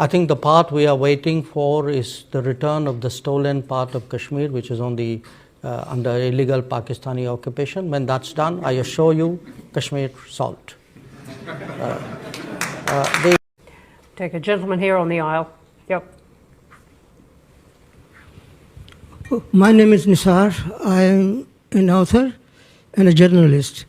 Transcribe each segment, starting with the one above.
I think the part we are waiting for is the return of the stolen part of Kashmir, which is on the uh, under illegal Pakistani occupation. When that's done, I assure you, Kashmir solved. Uh, uh, the Take a gentleman here on the aisle. Yep. My name is Nisar. I am an author and a journalist.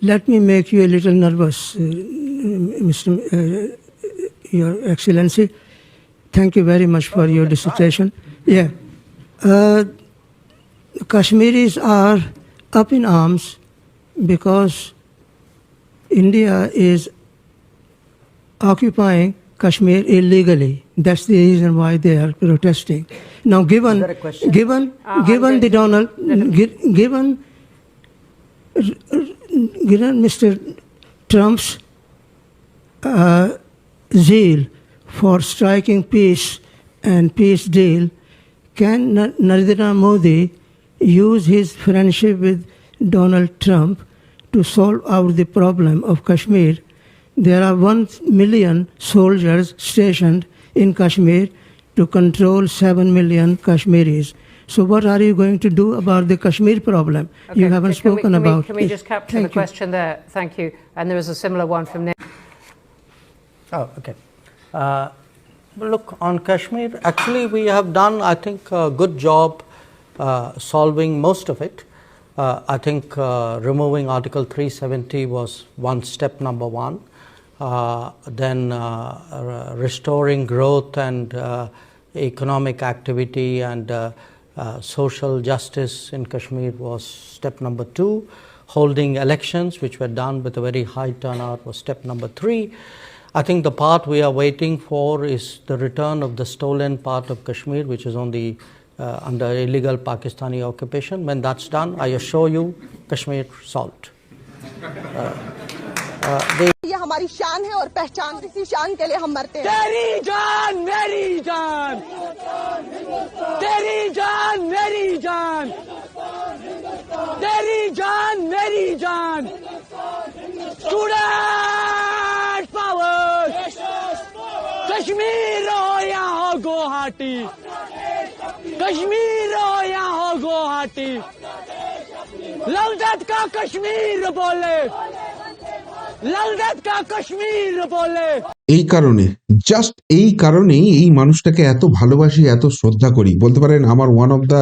Let me make you a little nervous, uh, Mr. Your Excellency. Thank you very much for your dissertation. Yeah. Uh, Kashmiris are up in arms because India is occupying Kashmir illegally. That's the reason why they are protesting. Now, given there a question? given Uh, given the Donald given given Mr. Trump's uh, zeal for striking peace and peace deal, can Narendra Modi use his friendship with Donald Trump to solve out the problem of Kashmir? There are one million soldiers stationed in Kashmir to control seven million Kashmiris. So, what are you going to do about the Kashmir problem? you haven't can we- spoken can we- about Can we just capture the Thank you. question there? Thank you. And there is a similar one from Nick. Oh, okay. Uh, look, on Kashmir, actually, we have done, I think, a good job uh, solving most of it. Uh, I think uh, removing Article 370 was one step number one. Uh, then uh, restoring growth and economic activity and social justice in Kashmir was step number two. Holding elections, which were done with a very high turnout, was step number three. I think the part we are waiting for is the return of the stolen part of Kashmir, which is on the uh, under illegal Pakistani occupation. When that's done, I assure you, Kashmir solved. Uh, uh, the ये हमारी शान है और पहचान इसी शान के लिए हम मरते हैं तेरी जान मेरी जान तेरी जान मेरी जान तेरी जान मेरी जान स्टूडेंट गुवाहाटी কশ্মীর हो या কা কশ্মীর लवदत का কা কশ্মীর लवदत এই কারণে জাস্ট এই কারণেই এই মানুষটাকে এত ভালোবাসি, এত শ্রদ্ধা করি। বলতে পারেন, আমার ওয়ান অফ দা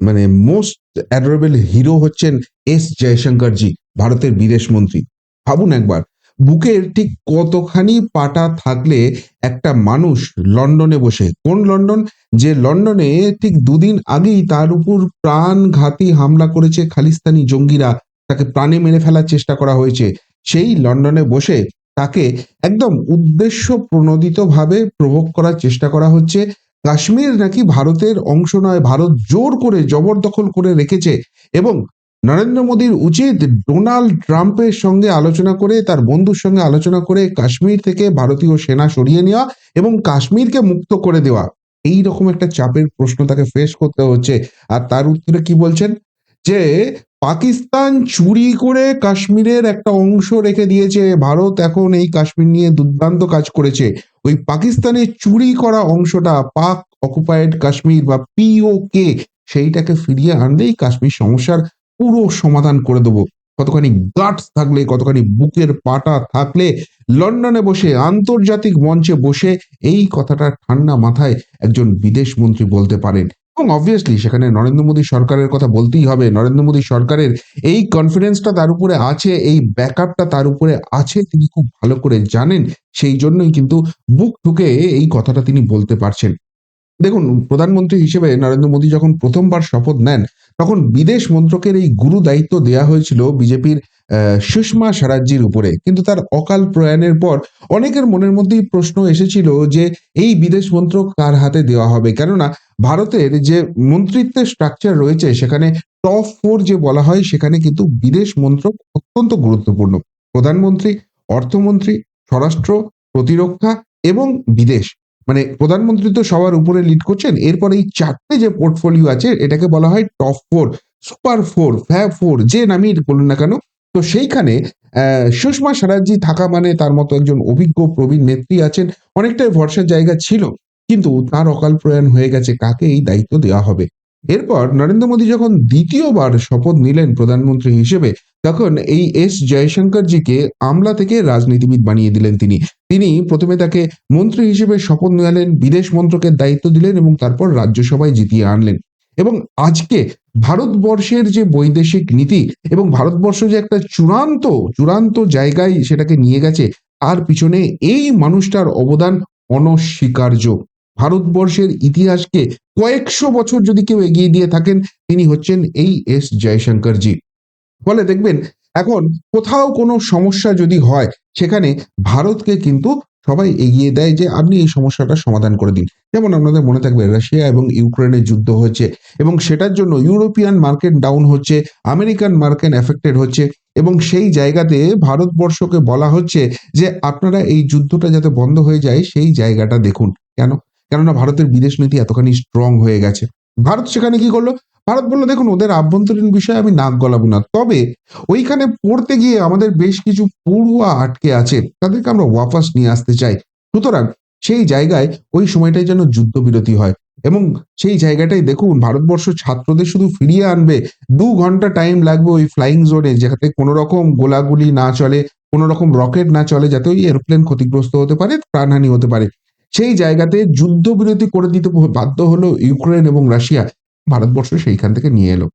মানে মোস্ট অ্যাডোরেবল হিরো হচ্ছেন এস জয়শঙ্কর জি ভারতের বিদেশ মন্ত্রী। ভাবুন একবার বুকের ঠিক কতখানি পাটা থাকলে একটা মানুষ লন্ডনে বসে? কোন লন্ডন? যে লন্ডনে ঠিক দুদিন আগেই তার উপর প্রাণঘাতী হামলা করেছে খালিস্তানি জঙ্গিরা। তাকে প্রাণে মেরে ফেলার চেষ্টা করা হয়েছে। সেই লন্ডনে বসে তাকে একদম উদ্দেশ্য প্রণোদিত ভাবে প্রভোগ করার চেষ্টা করা হচ্ছে। কাশ্মীর নাকি ভারতের অংশ নয়, ভারত জোর করে, জবরদখল করে রেখেছে এবং নরেন্দ্র মোদীর উচিত ডোনাল্ড ট্রাম্পের সঙ্গে আলোচনা করে, তার বন্ধুর সঙ্গে আলোচনা করে কাশ্মীর থেকে ভারতীয় সেনা সরিয়ে নেওয়া এবং কাশ্মীরকে মুক্ত করে দেওয়া। এই রকম একটা চাপের প্রশ্ন তাকে ফেস করতে হচ্ছে। আর তার উত্তরে কি বলছেন? যে পাকিস্তান চুরি করে কাশ্মীরের একটা অংশ রেখে দিয়েছে। ভারত এখন এই কাশ্মীর নিয়ে দুর্দান্ত কাজ করেছে। ওই পাকিস্তানের চুরি করা অংশটা পাক অকুপায়েড কাশ্মীর বা পিওকে সেইটাকে ফিরিয়ে আনলেই কাশ্মীর সমস্যার পুরো সমাধান করে দেবো। কতখানি গাটস থাকলে, কতখানি বুকের পাটা থাকলে, লন্ডনে বসে, আন্তর্জাতিক মঞ্চে বসে এই কথাটা ঠান্ডা মাথায় একজন বিদেশ মন্ত্রী বলতে পারেন। এবং অবভিয়াসলি সেখানে নরেন্দ্র মোদী সরকারের কথা বলতেই হবে। নরেন্দ্র মোদী সরকারের এই কনফিডেন্সটা তার উপরে আছে, এই ব্যাকআপটা তার উপরে আছে, তিনি খুব ভালো করে জানেন। সেই জন্যই কিন্তু বুক ঠুকে এই কথাটা তিনি বলতে পারছেন। দেখুন, প্রধানমন্ত্রী হিসেবে নরেন্দ্র মোদী যখন প্রথমবার শপথ নেন, তখন বিদেশ মন্ত্রকের এই গুরু দায়িত্ব দেওয়া হয়েছিল বিজেপির সুষমা স্বরাজ্যের উপরে। কিন্তু তার অকাল প্রয়াণের পর অনেকের মনের মধ্যেই প্রশ্ন এসেছিল যে, এই বিদেশ মন্ত্রক কার হাতে দেওয়া হবে? কেননা, ভারতের যে মন্ত্রিত্বের স্ট্রাকচার রয়েছে, সেখানে টপ ফোর যে বলা হয়, সেখানে কিন্তু বিদেশ মন্ত্রক অত্যন্ত গুরুত্বপূর্ণ। প্রধানমন্ত্রী, অর্থমন্ত্রী, স্বরাষ্ট্র, প্রতিরক্ষা এবং বিদেশ। মানে প্রধানমন্ত্রী তো সবার উপরে লিড করছেন, এরপর এই চারটে যে পোর্টফোলিও আছে, এটাকে বলা হয় top four super four fab four যে নামই বলুন না কেন, তো সেইখানে সুষমা স্বরাজ্জি থাকা মানে তার মতো একজন অভিজ্ঞ প্রবীণ নেত্রী আছেন, অনেকটাই ভরসার জায়গা ছিল, কিন্তু তার অকাল প্রয়াণ হয়ে গেছে, কাকে এই দায়িত্ব দেওয়া হবে? এরপর নরেন্দ্র মোদী যখন দ্বিতীয়বার শপথ নিলেন প্রধানমন্ত্রী হিসেবে, তখন এই এস জয়শঙ্করজিকে আমলা থেকে রাজনীতিবিদ বানিয়ে দিলেন তিনি। তিনি প্রথমে তাকে মন্ত্রী হিসেবে শপথ নিলেন বিদেশ মন্ত্রকের দায়িত্ব দিলেন এবং তারপর রাজ্যসভায় জিতিয়ে আনলেন। এবং আজকে ভারতবর্ষের যে বৈদেশিক নীতি এবং ভারতবর্ষ যে একটা চূড়ান্ত চূড়ান্ত জায়গায় সেটাকে নিয়ে গেছে, তার পিছনে এই মানুষটার অবদান অনস্বীকার্য। ভারতবর্ষের ইতিহাসকে কয়েকশো বছর যদি কেউ এগিয়ে দিয়ে থাকেন, তিনি হচ্ছেন এই এস জয়শঙ্করজি। ফলে দেখবেন, এখন কোথাও কোনো সমস্যা যদি হয় সেখানে ভারতকে কিন্তু সবাই এগিয়ে দেয় যে আপনি এই সমস্যাটা সমাধান করে দিন। যেমন আপনাদের মনে থাকবে রাশিয়া এবং ইউক্রেনের যুদ্ধ হচ্ছে এবং সেটার জন্য ইউরোপিয়ান মার্কেট ডাউন হচ্ছে, আমেরিকান মার্কেট এফেক্টেড হচ্ছে এবং সেই জায়গাতে ভারতবর্ষকে বলা হচ্ছে যে আপনারা এই যুদ্ধটা যাতে বন্ধ হয়ে যায় সেই জায়গাটা দেখুন। কেন? কেননা ভারতের বিদেশ নীতি এতখানি স্ট্রং হয়ে গেছে। ভারত সেখানে কি করল? ভারত বলল, দেখুন, ওদের আভ্যন্তরীণ বিষয়ে আমি নাক গলাবো না। তবে ওইখানে পড়তে গিয়ে আমাদের বেশ কিছু পড়ুয়া আটকে আছে, তাদেরকে আমরা ওয়াপাস নিয়ে আসতে চাই। সুতরাং সেই জায়গায় ওই সময়টাই যেন যুদ্ধবিরতি হয়। এবং সেই জায়গাটাই দেখুন, ভারতবর্ষ ছাত্রদের শুধু ফিরিয়ে আনবে। দু ঘণ্টা টাইম লাগবে ওই ফ্লাইং জোনে যাতে কোনো রকম গোলাগুলি না চলে কোনো রকম রকেট না চলে, যাতে ওই এরোপ্লেন ক্ষতিগ্রস্ত হতে পারে, প্রাণহানি হতে পারে। সেই জায়গাতে যুদ্ধবিরতি করে দিতে বাধ্য হলো ইউক্রেন এবং রাশিয়া ভারতবর্ষ সেইখান থেকে নিয়ে এলো।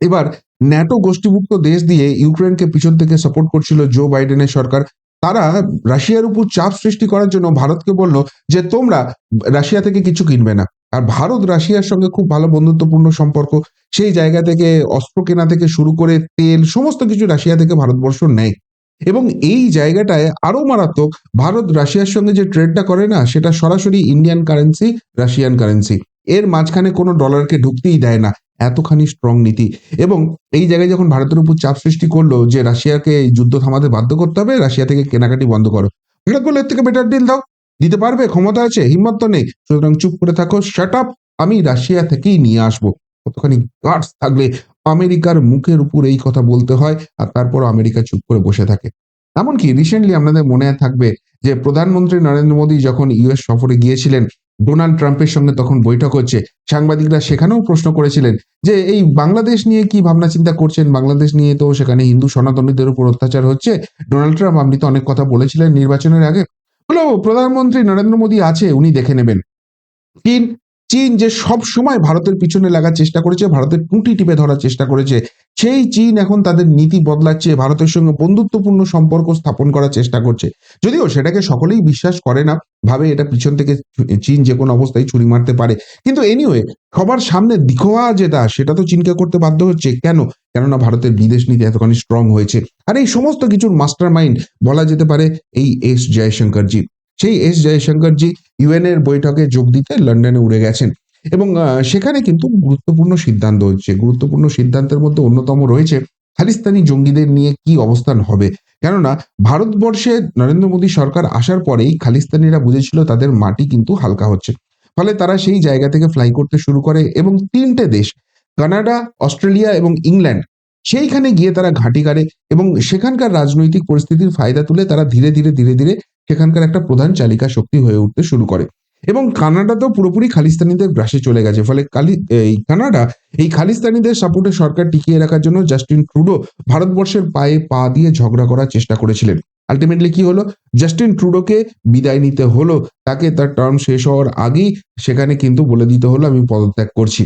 এবার ন্যাটো গোষ্ঠীভুক্ত দেশ দিয়ে ইউক্রেনকে পিছন থেকে সাপোর্ট করছিল জো বাইডেনের সরকার। তারা রাশিয়ার উপর চাপ সৃষ্টি করার জন্য ভারতকে বলল যে, তোমরা রাশিয়া থেকে কিছু কিনবে না। আর ভারত রাশিয়ার সঙ্গে খুব ভালো বন্ধুত্বপূর্ণ সম্পর্ক। সেই জায়গা থেকে, অস্ত্র কেনা থেকে শুরু করে তেল, সমস্ত কিছু রাশিয়া থেকে ভারতবর্ষ নেয়। এবং এই জায়গাটায় আরও মারাত্মক ভারত রাশিয়ার সঙ্গে যে ট্রেডটা করে না, সেটা সরাসরি ইন্ডিয়ান কারেন্সি রাশিয়ান কারেন্সি এর মাঝখানে কোনো ডলারকে ঢুকতেই দেয় না। এতখানি স্ট্রং নীতি। এবং এই জায়গায় যখন ভারতের উপর চাপ সৃষ্টি করল যে রাশিয়াকে যুদ্ধ থামাতে বাধ্য করতে হবে, রাশিয়া থেকে কেনাকাটি বন্ধ করো। ভারত বলল এর থেকে বেটার ডিল দাও। দিতে পারবে, ক্ষমতা আছে, হিম্মত তো নেই। সুতরাং চুপ করে থাকো শাট আপ আমি রাশিয়া থেকেই নিয়ে আসব। কতখানি গার্ডস থাকলে আমেরিকার মুখের উপর এই কথা বলতে হয় আর তারপর আমেরিকা চুপ করে বসে থাকে। এমনকি রিসেন্টলি আপনাদের মনে থাকবে যে প্রধানমন্ত্রী নরেন্দ্র মোদী যখন ইউএস সফরে গিয়েছিলেন, ডোনাল্ড ট্রাম্পের সঙ্গে তখন বৈঠক হচ্ছে। সাংবাদিকরা সেখানেও প্রশ্ন করেছিলেন যে এই বাংলাদেশ নিয়ে কি ভাবনা চিন্তা করছেন? বাংলাদেশ নিয়ে তো সেখানে হিন্দু সনাতনীদের উপর অত্যাচার হচ্ছে। ডোনাল্ড ট্রাম্প, আপনি তো অনেক কথা বলেছিলেন নির্বাচনের আগে। হলো প্রধানমন্ত্রী নরেন্দ্র মোদী আছে, উনি দেখে নেবেন। চীন চীন যে সব সময় ভারতের পিছনে লাগার চেষ্টা করেছে, ভারতের টুটি টিপে ধরার চেষ্টা করেছে, সেই চীন এখন তাদের নীতি বদলাচ্ছে, ভারতের সঙ্গে বন্ধুত্বপূর্ণ সম্পর্ক স্থাপন করার চেষ্টা করছে। যদিও সেটাকে সকলেই বিশ্বাস করে না, ভাবে এটা পিছন থেকে চীন যে কোনো অবস্থায় ছুরি মারতে পারে। কিন্তু এনিওয়ে সবার সামনে দিখোয়া যেটা, সেটা তো চীনকে করতে বাধ্য হচ্ছে। কেন? কেননা ভারতের বিদেশ নীতি এতখানি স্ট্রং হয়েছে। আর এই সমস্ত কিছুর মাস্টার মাইন্ড বলা যেতে পারে এই এস জয়শঙ্করজি। সেই এস জয়শঙ্করজি ইউএন এর বৈঠকে যোগ দিতে লন্ডনে উড়ে গেছেন। এবং সেখানে কিন্তু গুরুত্বপূর্ণ সিদ্ধান্ত হচ্ছে। গুরুত্বপূর্ণ সিদ্ধান্তের মধ্যে অন্যতম রয়েছে খালিস্তানি জঙ্গিদের নিয়ে কি অবস্থান হবে। কেননা, ভারতবর্ষে নরেন্দ্র মোদী সরকার আসার পরেই খালিস্তানিরা বুঝেছিল তাদের মাটি কিন্তু হালকা হচ্ছে। ফলে তারা সেই জায়গা থেকে ফ্লাই করতে শুরু করে এবং তিনটে দেশ, কানাডা, অস্ট্রেলিয়া এবং ইংল্যান্ড, সেইখানে গিয়ে তারা ঘাঁটি গাড়ে এবং সেখানকার রাজনৈতিক পরিস্থিতির ফায়দা তুলে তারা ধীরে ধীরে ধীরে ধীরে সেখানকার একটা প্রধান চালিকা শক্তি হয়ে উঠতে শুরু করে। এবং কানাডা তো পুরোপুরি খালিস্তানিদের গ্রাসে চলে গেছে, ফলে কালি, এই কানাডা এই খালিস্তানিদের সাপোর্টে সরকার টিকিয়ে রাখার জন্য জাস্টিন ট্রুডো ভারতবর্ষের পায়ে পা দিয়ে ঝগড়া করার চেষ্টা করেছিলেন। আলটিমেটলি কি হলো? জাস্টিন ট্রুডোকে বিদায় নিতে হলো, তাকে তার টার্ম শেষ হওয়ার আগেই সেখানে কিন্তু বলে দিতে হলো, আমি পদত্যাগ করছি।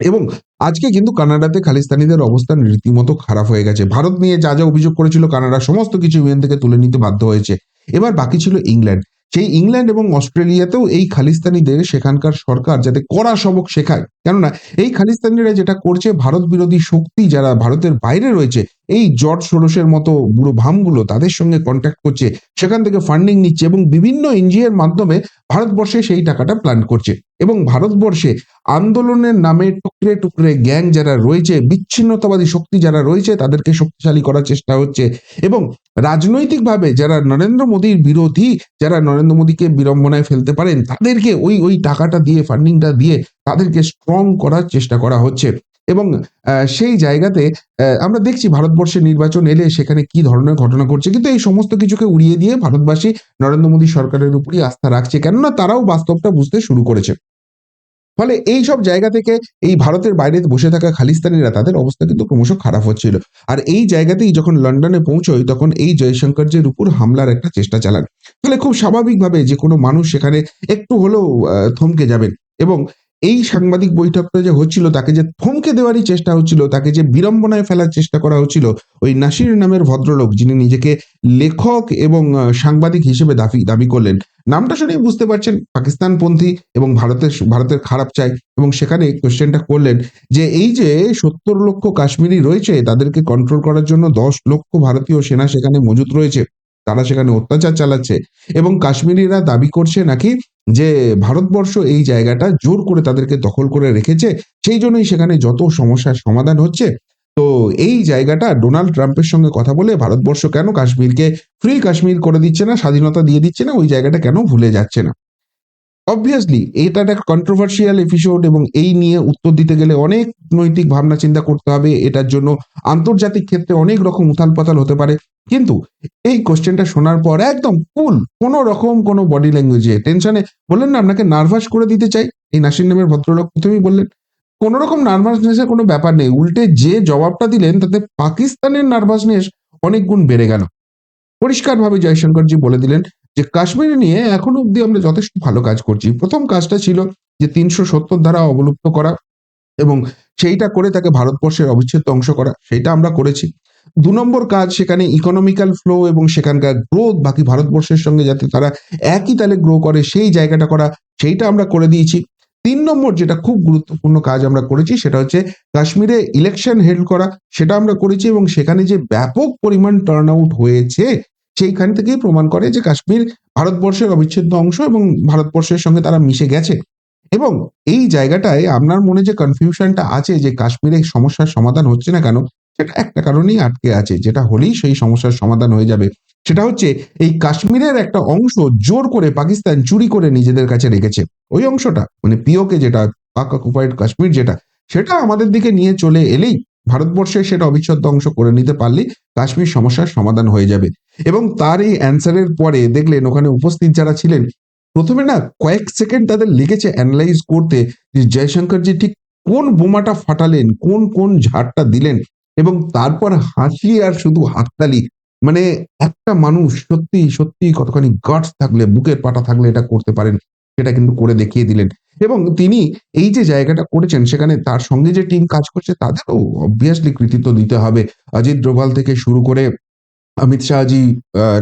এবং আজকে কিন্তু কানাডাতে খালিস্তানিদের অবস্থান রীতিমতো খারাপ হয়ে গেছে। ভারত নিয়ে যা যা অভিযোগ করেছিল কানাডা সমস্ত কিছু ইউএন থেকে তুলে নিতে বাধ্য হয়েছে। এবার বাকি ছিল ইংল্যান্ড। সেই ইংল্যান্ড এবং অস্ট্রেলিয়াতেও এই খালিস্তানিদের সেখানকার সরকার যাতে কড়া সবক শেখায়। কেননা, এই খালিস্তানিরা যেটা করছে, ভারত বিরোধী শক্তি যারা ভারতের বাইরে রয়েছে এই জর্জ সোরসের মতো বুড়ো ভামগুলো তাদের সঙ্গে কন্ট্যাক্ট করছে, সেখান থেকে ফান্ডিং নিচ্ছে এবং বিভিন্ন এনজিওর মাধ্যমে ভারতবর্ষে সেই টাকাটা প্ল্যান করছে। এবং ভারতবর্ষে আন্দোলনের নামে টুকরে টুকরে গ্যাং যারা রয়েছে, বিচ্ছিন্নতাবাদী শক্তি যারা রয়েছে, তাদেরকে শক্তিশালী করার চেষ্টা হচ্ছে। এবং রাজনৈতিকভাবে যারা নরেন্দ্র মোদীর বিরোধী, যারা নরেন্দ্র মোদীকে বিড়ম্বনায় ফেলতে পারেন, তাদেরকে ওই ওই টাকাটা দিয়ে ফান্ডিংটা দিয়ে তাদেরকে স্ট্রং করার চেষ্টা করা হচ্ছে। এবং সেই জায়গাতে আমরা দেখছি ভারতবর্ষের নির্বাচন এলে সেখানে কি ধরনের ঘটনা ঘটছে। কিন্তু এই সমস্ত কিছুকে উড়িয়ে দিয়ে ভারতবাসী নরেন্দ্র মোদী সরকারের উপরই আস্থা রাখছে। কেননা তারাও বাস্তবটা বুঝতে শুরু করেছে। ফলে এই সব জায়গা থেকে এই ভারতের বাইরে বসে থাকা খালিস্তানিরা, তাদের অবস্থা কিন্তু ক্রমশ খারাপ হচ্ছিল। আর এই জায়গাতেই যখন লন্ডনে পৌঁছয়, তখন এই জয়শঙ্করজির উপর হামলার একটা চেষ্টা চালান। ফলে খুব স্বাভাবিকভাবে যে কোনো মানুষ সেখানে একটু হলেও থমকে যাবেন। এবং এই সাংবাদিক বৈঠকটা যে হচ্ছিল, তাকে যে থমকে দেওয়ারই চেষ্টা হচ্ছিল, তাকে যে বিড়ম্বনায় ফেলার চেষ্টা করা হচ্ছিল, ওই নাসির নামের ভদ্রলোক যিনি নিজেকে লেখক এবং সাংবাদিক হিসেবে দাবি দাবি করলেন। নামটা শুনেই বুঝতে পারছেন, পাকিস্তানপন্থী এবং ভারতের ভারতের খারাপ চায় এবং সেখানে কোশ্চেনটা করলেন যে, এই যে সত্তর লক্ষ কাশ্মীরি রয়েছে, তাদেরকে কন্ট্রোল করার জন্য দশ লক্ষ ভারতীয় সেনা সেখানে মজুত রয়েছে, তারা সেখানে অত্যাচার চালাচ্ছে এবং কাশ্মীরিরা দাবি করছে নাকি যে ভারতবর্ষ এই জায়গাটা জোর করে তাদেরকে দখল করে রেখেছে, সেই জন্যই সেখানে যত সমস্যার সমাধান হচ্ছে। তো এই জায়গাটা ডোনাল্ড ট্রাম্পের সঙ্গে কথা বলে ভারতবর্ষ কেন কাশ্মীরকে ফ্রি কাশ্মীর করে দিচ্ছে না, স্বাধীনতা দিয়ে দিচ্ছে না, ওই জায়গাটা কেন ভুলে যাচ্ছে না? অবভিয়াসলি এটা একটা কন্ট্রোভার্সিয়াল এপিসোড এবং এই নিয়ে উত্তর দিতে গেলে অনেক নৈতিক ভাবনা চিন্তা করতে হবে। এটার জন্য আন্তর্জাতিক ক্ষেত্রে অনেক রকম উথাল পাতাল হতে পারে। কিন্তু এই কোশ্চেনটা শোনার পর একদম কুল কোনো রকম কোনো বডি ল্যাঙ্গুয়েজে টেনশনে বললেন না, আপনাকে নার্ভাস করে দিতে চাই। এই নাসির নামের ভদ্রলোক প্রথমেই বললেন, কোনো রকম নার্ভাসনেসের কোনো ব্যাপার নেই। উল্টে যে জবাবটা দিলেন, তাতে পাকিস্তানের নার্ভাসনেস অনেক গুণ বেড়ে গেল। পরিষ্কারভাবে জয়শঙ্করজি বলে দিলেন যে, কাশ্মীর নিয়ে এখনও অব্দি আমরা যথেষ্ট ভালো কাজ করছি। প্রথম কাজটা ছিল যে, তিনশো সত্তর ধারা অবলুপ্ত করা এবং সেইটা করে তাকে ভারতবর্ষের অবিচ্ছেদ্য অংশ করা। সেটা আমরা করেছি। দু নম্বর কাজ, সেখানে ইকোনমিক্যাল ফ্লো এবং সেখানকার গ্রোথ বাকি ভারতবর্ষের সঙ্গে যাতে তারা একই তালে গ্রো করে, সেই জায়গাটা করা, সেইটা আমরা করে দিয়েছি। তিন নম্বর যেটা খুব গুরুত্বপূর্ণ কাজ আমরা করেছি, সেটা হচ্ছে কাশ্মীরে ইলেকশন হেল্ড করা, সেটা আমরা করেছি এবং সেখানে যে ব্যাপক পরিমাণ টার্ন আউট হয়েছে, সেইখান থেকেই প্রমাণ করে যে কাশ্মীর ভারতবর্ষের অবিচ্ছেদ্য অংশ এবং ভারতবর্ষের সঙ্গে তারা মিশে গেছে। এবং এই জায়গাটায় আপনার মনে যে কনফিউশনটা আছে যে কাশ্মীরে সমস্যার সমাধান হচ্ছে না কেন সেটা একটা কারণেই আটকে আছে, যেটা হলেই সেই সমস্যার সমাধান হয়ে যাবে। সেটা হচ্ছে, এই কাশ্মীরের একটা অংশ জোর করে পাকিস্তান চুরি করে নিজেদের কাছে রেখেছে। ওই অংশটা মানে পিওকে যেটা, পাক কাশ্মীর যেটা, সেটা আমাদের দিকে নিয়ে চলে এলেই ভারতবর্ষে সেটা অবিচ্ছেদ্য অংশ করে নিতে পারলেই কাশ্মীর সমস্যার সমাধান হয়ে যাবে। এবং তার এই অ্যান্সারের পরে দেখলেন, ওখানে উপস্থিত যারা ছিলেন, প্রথমে না কয়েক সেকেন্ড তাদের লেগেছে অ্যানালাইজ করতে যে জয়শঙ্করজি ঠিক কোন বোমাটা ফাটালেন, কোন কোন ঝাড়টা দিলেন এবং তারপর হাসি আর শুধু হাততালি। মানে একটা মানুষ সত্যি সত্যি কতখানি গার্ডস থাকলে, বুকের পাটা থাকলে এটা করতে পারেন, সেটা কিন্তু করে দেখিয়ে দিলেন। এবং তিনি এই যে জায়গাটা করেছেন, সেখানে তার সঙ্গে যে টিম কাজ করছে, তাদেরও অবভিয়াসলি কৃতিত্ব দিতে হবে। অজিত ডোভাল থেকে শুরু করে অমিত শাহজি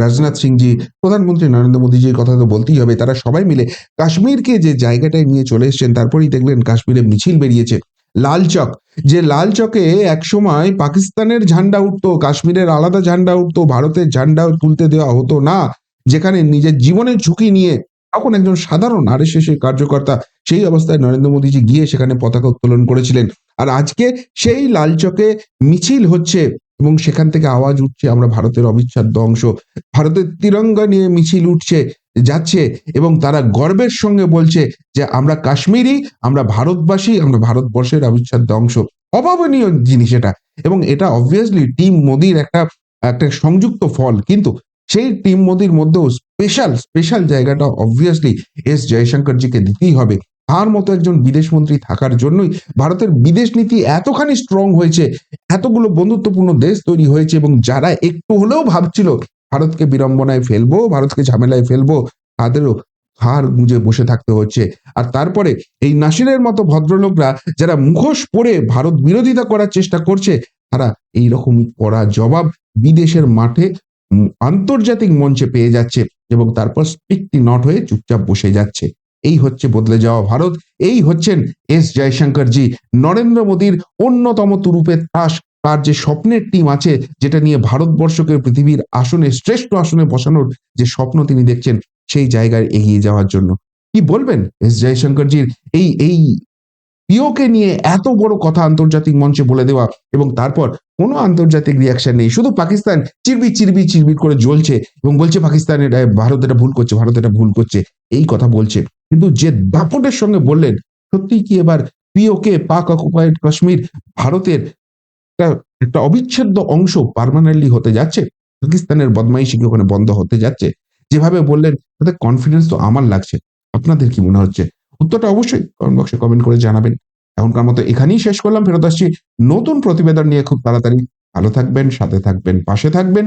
রাজনাথ সিংজি, প্রধানমন্ত্রী নরেন্দ্র মোদীজির কথা তো বলতেই হবে, তারা সবাই মিলে কাশ্মীরকে যে জায়গাটায় নিয়ে চলে এসেছেন, তারপরেই দেখলেন কাশ্মীরে মিছিল বেরিয়েছে। লাল চক, যে লালচকে একসময় পাকিস্তানের ঝান্ডা উঠতো, কাশ্মীরের আলাদা ঝান্ডা উঠতো, ভারতের ঝান্ডা তুলতে দেওয়া হতো না, যেখানে নিজের জীবনের ঝুঁকি নিয়ে তখন একজন সাধারণ এর কার্যকর্তা সেই অবস্থায় নরেন্দ্র মোদীজি গিয়ে সেখানে পতাকা উত্তোলন করেছিলেন। আর আজকে সেই লালচকে মিছিল হচ্ছে এবং সেখান থেকে আওয়াজ উঠছে আমরা ভারতের অবিচ্ছেদ্য অংশ। ভারতের তিরঙ্গা নিয়ে মিছিল উঠছে। যাচ্ছে এবং তারা গর্বের সঙ্গে বলছে যে আমরা কাশ্মীরি, আমরা ভারতবাসী, আমরা ভারতবর্ষের অবিচ্ছেদ্য অংশ অভাবনীয় জিনিস এটা। এবং এটা অবভিয়াসলি টিম মোদির একটা একটা সংযুক্ত ফল। কিন্তু সেই টিম মোদির মধ্যেও স্পেশাল স্পেশাল জায়গাটা অবভিয়াসলি এস জয়শঙ্করজিকে দিতেই হবে। তার মতো একজন বিদেশ মন্ত্রী থাকার জন্যই ভারতের বিদেশ নীতি এতখানি স্ট্রং হয়েছে, এতগুলো বন্ধুত্বপূর্ণ দেশ তৈরি হয়েছে এবং যারা একটু হলেও ভাবছিল ভারতকে বিড়ম্বনায় ফেলব, ভারতকে ঝামেলায় ফেলব, তাদেরও হার গুঁজে বসে থাকতে হচ্ছে। আর তারপরে এই নাসিরের মতো ভদ্রলোকরা যারা মুখোশ পরে ভারত বিরোধিতা করার চেষ্টা করছে, তারা এই রকমই কড়া জবাব বিদেশের মাঠে আন্তর্জাতিক মঞ্চে পেয়ে যাচ্ছে এবং তারপর স্পিকটি নট হয়ে চুপচাপ বসে যাচ্ছে। এই হচ্ছে বদলে যাওয়া ভারত, এই হচ্ছেন এস জয়শঙ্করজি, নরেন্দ্র মোদীর অন্যতম তুরুপের তাস তার যে স্বপ্নের টিম আছে, যেটা নিয়ে ভারতবর্ষকে পৃথিবীর আসনে, শ্রেষ্ঠ আসনে বসানোর যে স্বপ্ন তিনি দেখছেন, সেই জায়গায় এগিয়ে যাওয়ার জন্য। কি বলবেন এস জয়শঙ্করজির? এই এই পিওকে নিয়ে এত বড় কথা আন্তর্জাতিক মঞ্চে বলে দেওয়া এবং তারপর কোনো আন্তর্জাতিক রিয়াকশন নেই। শুধু পাকিস্তান চিরবি চিরবি চিরবির করে জ্বলছে এবং বলছে পাকিস্তান এটা ভারত এটা ভুল করছে, ভারত এটা ভুল করছে, এই কথা বলছে। কিন্তু যে দাপটের সঙ্গে বললেন সত্যি কি এবার পিওকে পাক অকুপাইড কাশ্মীর ভারতের একটা অবিচ্ছেদ্য অংশ পারমানেন্টলি হতে যাচ্ছে। পাকিস্তানের বদমাইশি কি ওখানে বন্ধ হতে যাচ্ছে? যেভাবে বললেন, তাতে কনফিডেন্স তো আমার লাগছে। আপনাদের কি মনে হচ্ছে? উত্তরটা অবশ্যই কমেন্ট বক্সে কমেন্ট করে জানাবেন। এখনকার মতো এখানেই শেষ করলাম, ফেরত আসছি নতুন প্রতিবেদন নিয়ে খুব তাড়াতাড়ি। ভালো থাকবেন, সাথে থাকবেন, পাশে থাকবেন।